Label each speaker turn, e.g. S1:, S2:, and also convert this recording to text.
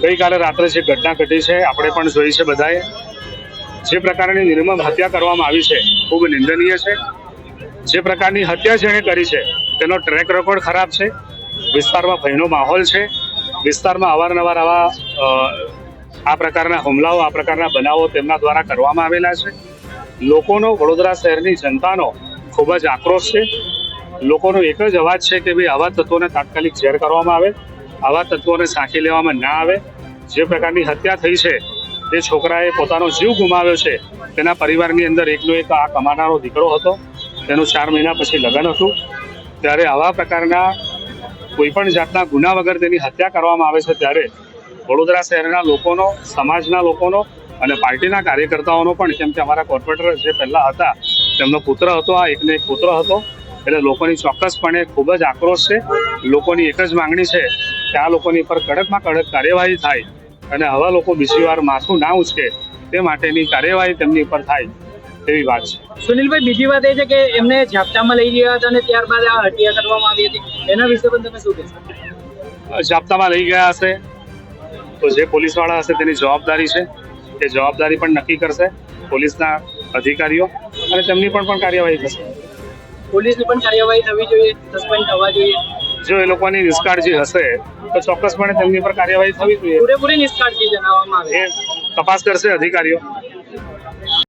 S1: ગઈકાલે રાત્રે જે ઘટના ઘટી છે, આપણે પણ જોઈ છે બધાએ. જે પ્રકારની નિર્મમ હત્યા કરવામાં આવી છે, ખૂબ નિંદનીય છે. જે પ્રકારની હત્યા જેણે કરી છે, તેનો ટ્રેક રેકોર્ડ ખરાબ છે. વિસ્તારમાં ભયનો માહોલ છે. વિસ્તારમાં અવારનવાર આવા આ પ્રકારના હુમલાઓ, આ પ્રકારના બનાવો તેમના દ્વારા કરવામાં આવેલા છે. લોકોનો વડોદરા શહેરની જનતાનો ખૂબ જ આક્રોશ છે. લોકોનો એક જ અવાજ છે કે ભાઈ આવા તત્વોને તાત્કાલિક ઝેર કરવામાં આવે. આવા તત્વોને સાંખી લેવામાં ના આવે. જે પ્રકારની હત્યા થઈ છે તે છોકરાએ પોતાનો જીવ ગુમાવ્યો છે, તેના પરિવારની અંદર એકનો એક આ કમાનારો દીકરો હતો. તેનું ચાર મહિના પછી લગ્ન હતું. ત્યારે આવા પ્રકારના કોઈપણ જાતના ગુના વગર તેની હત્યા કરવામાં આવે છે ત્યારે વડોદરા શહેરના લોકોનો, સમાજના લોકોનો અને પાર્ટીના કાર્યકર્તાઓનો પણ કેમ કે અમારા કોર્પોરેટર જે પહેલાં હતા, તેમનો પુત્ર હતો, આ એકને એક પુત્ર હતો. એટલે લોકોની ચોક્કસપણે ખૂબ જ આક્રોશ છે. લોકોની એક જ માંગણી છે કે આ લોકોની પર કડકમાં કડક કાર્યવાહી થાય અને હવા લોકો બીજી વાર માથું ના ઉચકે તે માટેની કાર્યવાહી તેમની ઉપર થાય તેવી વાત છે.
S2: સુનિલભાઈ બીજી વાત એ છે કે એમને ઝાપટામાં લઈ ગયા હતા અને ત્યારબાદ આ હત્યા કરવામાં આવી હતી. એના વિશે પણ તમે શું કહેશો?
S1: ઝાપટામાં લઈ ગયા હશે. તો જે પોલીસવાળા હશે તેની જવાબદારી છે. એ જવાબદારી પણ નક્કી કરશે પોલીસના અધિકારીઓ અને તેમની પણ પણ કાર્યવાહી થશે
S2: પોલીસની પણ કાર્યવાહી થવી જોઈએ સસ્પેન્ડ થવા જોઈએ.
S1: જો એ લોકોની નિષ્કાળજી હશે તો ચોક્કસપણે તેમની પર કાર્યવાહી થવી જોઈએ.
S2: પૂરેપૂરી નિષ્કાળજી જણાવવામાં આવે.
S1: તપાસ કરશે અધિકારીઓ.